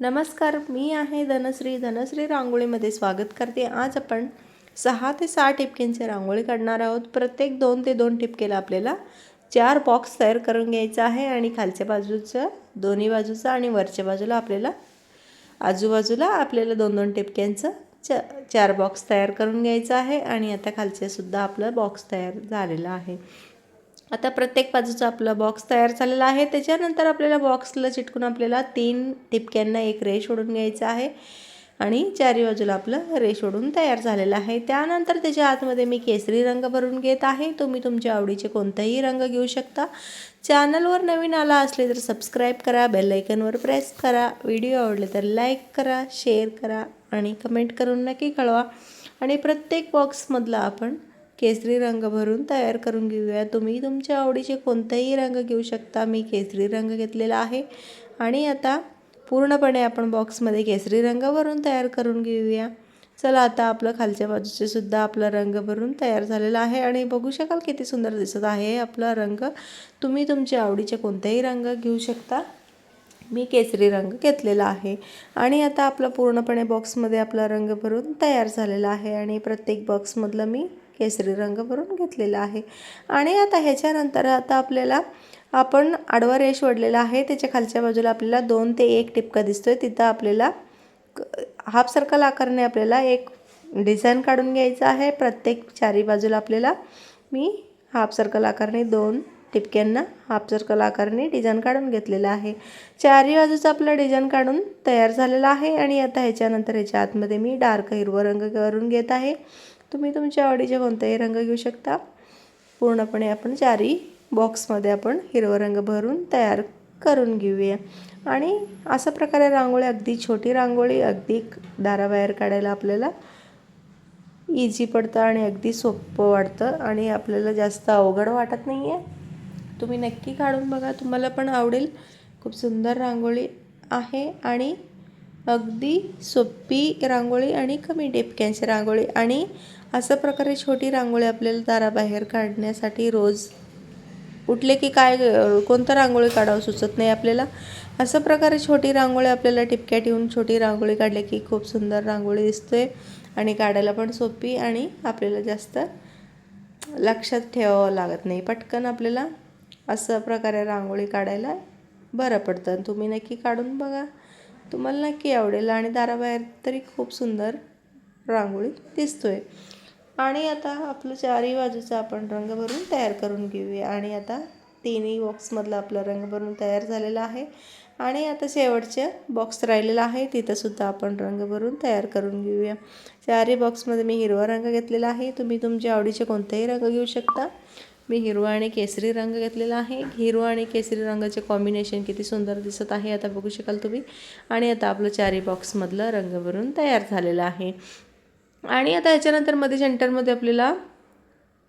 नमस्कार मी आहे धनश्री. धनश्री रांगोळीमध्ये स्वागत करते. आज आपण सहा ते सहा टिपक्यांची रांगोळी काढणार आहोत. प्रत्येक दोन ते दोन टिपकेला आपल्याला चार बॉक्स तयार करून घ्यायचा आहे आणि खालच्या बाजूचं दोन्ही बाजूचं आणि वरच्या बाजूला आपल्याला आजूबाजूला आपल्याला दोन दोन टिपक्यांचं च चार बॉक्स तयार करून घ्यायचं आहे आणि आता खालचेसुद्धा आपलं बॉक्स तयार झालेला आहे. आता प्रत्येक बाजूचा आपला बॉक्स तयार झालेला आहे. त्याच्यानंतर आपल्याला बॉक्सला चिटकून आपल्याला तीन टिपक्यांना एक रेश ओढून घ्यायचं आहे. आणि चारी बाजूला आपलं रेश ओढून तयार झालेलं आहे. त्यानंतर त्याच्या आतमध्ये मी केसरी रंग भरून घेत आहे. तुम्ही तुमच्या आवडीचे कोणताही रंग घेऊ शकता. चॅनलवर नवीन आला असले तर सबस्क्राईब करा बेलायकनवर प्रेस करा. व्हिडिओ आवडले तर लाईक करा शेअर करा आणि कमेंट करून नक्की कळवा. आणि प्रत्येक बॉक्समधला आपण केसरी रंग भरून तयार करून घेऊया. तुम्ही तुमच्या आवडीचे कोणताही रंग घेऊ शकता. मी केसरी रंग घेतलेला आहे. आणि आता पूर्णपणे आपण बॉक्समध्ये केसरी रंग भरून तयार करून घेऊया. चला आता आपलं खालच्या बाजूचे सुद्धा आपला रंग भरून तयार झालेला आहे. आणि बघू शकाल किती सुंदर दिसत आहे आपला रंग. तुम्ही तुमच्या आवडीचे कोणतेही रंग घेऊ शकता. मी केसरी रंग घेतलेला आहे. आणि आता आपला पूर्णपणे बॉक्समध्ये आपला रंग भरून तयार झालेला आहे. आणि प्रत्येक बॉक्समधलं मी केसरी रंग भरून घेतलेला आहे. आणि आता ह्याच्यानंतर आता आपल्याला आपण आडवा रेश ओढलेला आहे. त्याच्या खालच्या बाजूला आपल्याला दोन ते एक टिपका दिसतो आहे तिथं आपल्याला हाफ सर्कल आकारने आपल्याला एक डिझाईन काढून घ्यायचं आहे. प्रत्येक चारी बाजूला आपल्याला मी हाफ सर्कल आकारने दोन टिपक्यांना हाफ सर्कल आकारने डिझाईन काढून घेतलेलं आहे. चारही बाजूचं आपलं डिझाईन काढून तयार झालेलं आहे. आणि आता ह्याच्यानंतर ह्याच्या आतमध्ये मी डार्क हिरवं रंग करून घेत आहे. तुम्ही तुमच्या आवडीचे कोणताही रंग घेऊ शकता. पूर्णपणे आपण चारी बॉक्समध्ये आपण हिरवा रंग भरून तयार करून घेऊया. आणि अशा प्रकारे रांगोळी अगदी छोटी रांगोळी अगदी दाराबाहेर काढायला आपल्याला इझी पडतं आणि अगदी सोपं वाटतं आणि आपल्याला जास्त अवघड वाटत नाही आहे तुम्ही नक्की काढून बघा तुम्हाला पण आवडेल. खूप सुंदर रांगोळी आहे आणि अगदी सोपी रांगोळी आणि कमी डेपक्यांची रांगोळी आणि अशा प्रकारे छोटी रांगोळी आपल्याला दाराबाहेर काढण्यासाठी रोज उठले की काय कोणतं रांगोळी काढावं सुचत नाही आपल्याला. अशा प्रकारे छोटी रांगोळी आपल्याला टिपक्या ठेवून छोटी रांगोळी काढली की खूप सुंदर रांगोळी दिसते आणि काढायला पण सोपी आणि आपल्याला जास्त लक्षात ठेवावं लागत नाही. पटकन आपल्याला असं प्रकारे रांगोळी काढायला बरं पडतं. तुम्ही नक्की काढून बघा. तुम्हाला नक्की आवडेल आणि दाराबाहेर तरी खूप सुंदर रांगोळी दिसतोय. आणि आता आपलं चारही बाजूचा आपण रंग भरून तयार करून घेऊया. आणि आता तिन्ही बॉक्समधला आपला रंग भरून तयार झालेला आहे. आणि आता शेवटच्या बॉक्स राहिलेला आहे. तिथंसुद्धा आपण रंग भरून तयार करून घेऊया. चारही बॉक्समध्ये मी हिरवा रंग घेतलेला आहे. तुम्ही तुमच्या आवडीचे कोणतेही रंग घेऊ शकता. मी हिरवा आणि केसरी रंग घेतलेला आहे. हिरवा आणि केसरी रंगाचे कॉम्बिनेशन किती सुंदर दिसत आहे आता बघू शकाल तुम्ही. आणि आता आपलं चारी बॉक्समधलं रंग भरून तयार झालेलं आहे. आणि आता ह्याच्यानंतरमध्ये सेंटरमध्ये आपल्याला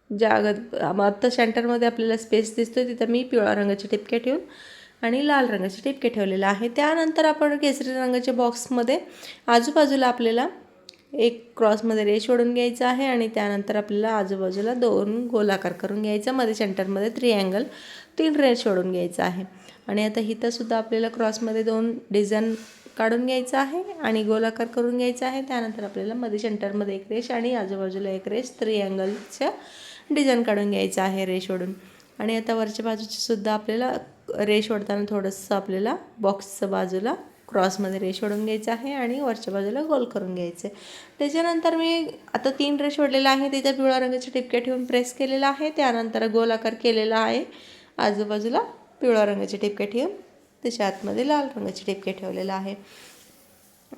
जागत आता सेंटरमध्ये आपल्याला स्पेस दिसतो आहे तिथं मी पिवळ्या रंगाचे टिपके ठेवून आणि लाल रंगाचे टिपके ठेवलेले आहे. त्यानंतर आपण केसरी रंगाच्या बॉक्समध्ये आजूबाजूला आपल्याला एक क्रॉसमध्ये रेश ओढून घ्यायचं आहे आणि त्यानंतर आपल्याला आजूबाजूला दोन गोलाकार करून घ्यायचा. मध्ये सेंटरमध्ये त्रिअँगल तीन रेश ओढून घ्यायचं आहे. आणि आता इथंसुद्धा आपल्याला क्रॉसमध्ये दोन डिझाईन काढून घ्यायचं आहे आणि गोलाकार करून घ्यायचा आहे. त्यानंतर आपल्याला मध्ये सेंटरमध्ये एक रेश आणि आजूबाजूला एक रेश त्रिअँगलच्या डिझाईन काढून घ्यायचं आहे रेश ओढून. आणि आता वरच्या बाजूची सुद्धा आपल्याला रेश ओढताना थोडंसं आपल्याला बॉक्सचं बाजूला क्रॉसमध्ये रेश ओढून घ्यायचं आहे आणि वरच्या बाजूला गोल करून घ्यायचं आहे. त्याच्यानंतर मी आता तीन रेश ओढलेला आहे तिथे पिवळ्या रंगाचे टिपके ठेवून प्रेस केलेला आहे. त्यानंतर गोलाकार केलेला आहे. आजूबाजूला पिवळ्या रंगाचे टिपके ठेवून त्याच्या आतमध्ये लाल रंगाचे टिपके ठेवलेलं आहे.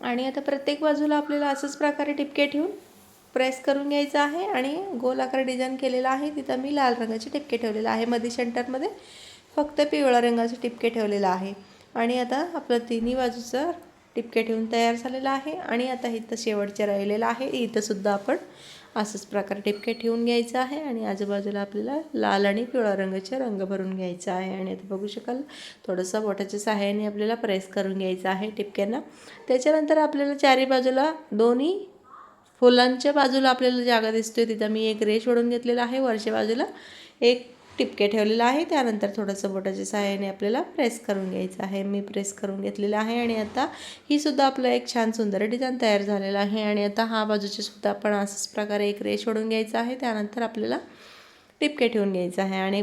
आणि आता प्रत्येक बाजूला आपल्याला असंच प्रकारे टिपके ठेवून प्रेस करून घ्यायचं आहे आणि गोल आकार डिझाईन केलेला आहे. तिथं मी लाल रंगाचे टिपके ठेवलेलं आहे. मध्ये सेंटरमध्ये फक्त पिवळ्या रंगाचे टिपके ठेवलेलं आहे. आणि आता आपलं तिन्ही बाजूचं टिपके ठेवून तयार झालेलं आहे. आणि आता इथं शेवटचे राहिलेलं आहे. इथंसुद्धा आपण असंच प्रकारे टिपक्या ठेवून घ्यायचं आहे आणि आजूबाजूला आपल्याला लाल आणि पिवळा रंगाचे रंग भरून घ्यायचा आहे. आणि आता बघू शकाल थोडंसं बोटाच्या सहाय्याने आपल्याला प्रेस करून घ्यायचं आहे टिपक्यांना त्याच्यानंतर आपल्याला चारी बाजूला दोन्ही फुलांच्या बाजूला आपल्याला जागा दिसतोय. तिथं मी एक रेश ओढून घेतलेला आहे. वरच्या बाजूला एक टिपके ठेवलेलं आहे. त्यानंतर थोडंसं बोटाच्या सहाय्याने आपल्याला प्रेस करून घ्यायचं आहे. मी प्रेस करून घेतलेलं आहे आणि आता ही सुद्धा आपलं एक छान सुंदर डिझाईन तयार झालेलं आहे. आणि आता हा बाजूचे सुद्धा आपण असंच प्रकारे एक रेश ओढून घ्यायचा आहे. त्यानंतर आपल्याला टिपके ठेवून घ्यायचं आहे. आणि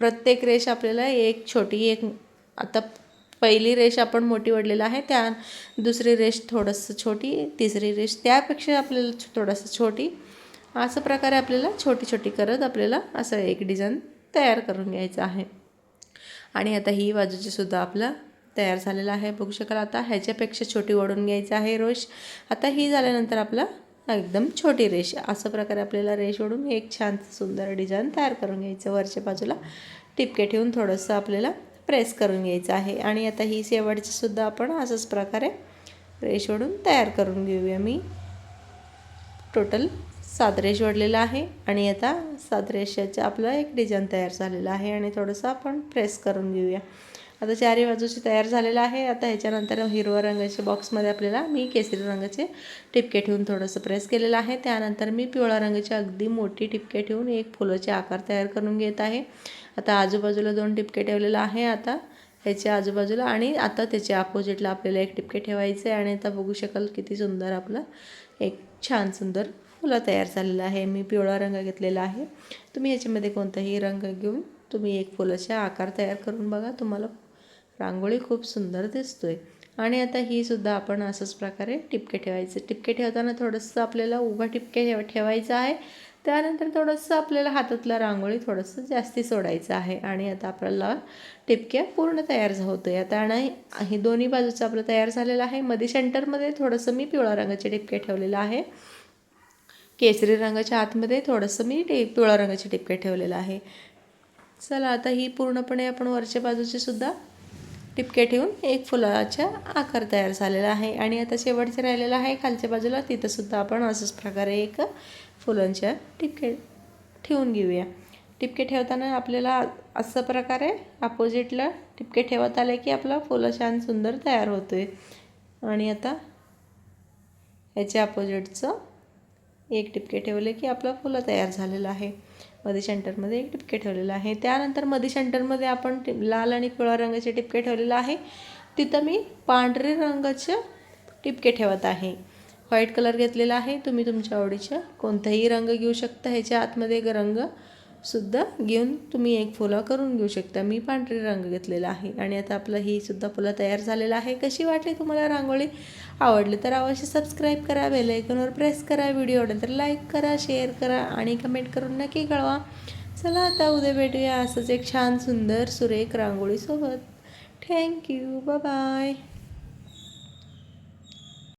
प्रत्येक रेश आपल्याला एक छोटी एक आता पहिली रेश आपण मोठी ओढलेलं आहे. त्या दुसरी रेश थोडंसं छोटी तिसरी रेश त्यापेक्षा आपल्याला थोडंसं छोटी. असं प्रकारे आपल्याला छोटी छोटी करत आपल्याला असं एक डिझाईन तयार करून घ्यायचं आहे. आणि आता ही बाजूची सुद्धा आपलं तयार झालेलं आहे. बघू शकाल आता ह्याच्यापेक्षा छोटी ओढून घ्यायचं आहे रोष. आता ही झाल्यानंतर आपलं एकदम छोटी रेष. असं प्रकारे आपल्याला रेष ओढून एक छान सुंदर डिझाईन तयार करून घ्यायचं वरच्या बाजूला टिपके ठेवून थोडंसं आपल्याला प्रेस करून घ्यायचं आहे. आणि आता ही शेवटची सुद्धा आपण असंच प्रकारे रेश ओढून तयार करून घेऊया मी. टोटल सात रेष आहे आणि आता सात रेषाचं आपलं एक डिझाईन तयार झालेलं आहे आणि थोडंसं आपण प्रेस करून घेऊया. आता चारही बाजूची तयार झालेलं आहे. आता ह्याच्यानंतर हिरव्या रंगाच्या बॉक्समध्ये आपल्याला मी केसरी रंगाचे टिपके ठेवून थोडंसं प्रेस केलेलं आहे. त्यानंतर मी पिवळ्या रंगाची अगदी मोठी टिपके ठेवून एक फुलाचे आकार तयार करून घेत आहे. आता आजूबाजूला दोन टिपके ठेवलेलं आहे. आता ह्याच्या आजूबाजूला आणि आता त्याच्या अपोजिटला आपल्याला एक टिपके ठेवायचे आहे. आणि आता बघू शकाल किती सुंदर आपलं एक छान सुंदर फुलं तयार झालेलं आहे. मी पिवळा रंग घेतलेला आहे. तुम्ही याच्यामध्ये कोणताही रंग घेऊन तुम्ही एक फुलाचा आकार तयार करून बघा. तुम्हाला रांगोळी खूप सुंदर दिसतोय. आणि आता ही सुद्धा आपण असंच प्रकारे टिपके ठेवायचे. टिपके ठेवताना थोडंसं आपल्याला उभा टिपके ठेव ठेवायचं आहे. त्यानंतर थोडंसं आपल्याला हातातला रांगोळी थोडंसं जास्ती सोडायचं आहे. आणि आता आपल्याला टिपक्या पूर्ण तयार होतोय. आता आणि हे दोन्ही बाजूचं आपलं तयार झालेलं आहे. मध्ये सेंटरमध्ये थोडंसं मी पिवळा रंगाचे टिपके ठेवलेलं आहे. केसरी रंगाच्या आतमध्ये थोडंसं मी टे पिवळा रंगाचे टिपके ठेवलेलं आहे. चला आता ही पूर्णपणे आपण वरच्या बाजूचे सुद्धा टिपके ठेवून एक फुलाचा आकार तयार झालेला आहे. आणि आता शेवटचं राहिलेलं आहे खालच्या बाजूला तिथंसुद्धा आपण असंच प्रकारे एक फुलांच्या टिपके ठेवून घेऊया. टिपके ठेवताना आपल्याला असं प्रकारे अपोजिटला टिपके ठेवत आले की आपला फुलं छान सुंदर तयार होतो आहे आणि आता ह्याच्या अपोजिटचं एक टिपके ठेवले की आपला फुलं तयार झालेला आहे. मध्ये सेंटरमध्ये एक टिपके ठेवलेलं आहे. त्यानंतरमध्ये सेंटरमध्ये आपण लाल आणि पिवळ्या रंगाचे टिपके ठेवलेलं आहे. तिथं मी पांढरे रंगाचे टिपके ठेवत आहे. व्हाईट कलर घेतलेला आहे. तुम्ही तुमच्या आवडीच्या कोणताही रंग घेऊ शकता. ह्याच्या आतमध्ये एक रंग सुद्धा घेऊन तुम्ही एक फुलं करून घेऊ शकता. मी पांढरे रंग घेतलेला आहे. आणि आता आपलं ही सुद्धा फुलं तयार झालेलं आहे. कशी वाटली तुम्हाला रांगोळी? आवडलं तर अवश्य सबस्क्राईब करा बेलायकनवर प्रेस करा व्हिडिओ आवडला तर लाईक करा शेअर करा आणि कमेंट करून नक्की कळवा. चला आता उद्या भेटूया असंच एक छान सुंदर सुरेख रांगोळीसोबत. Thank you bye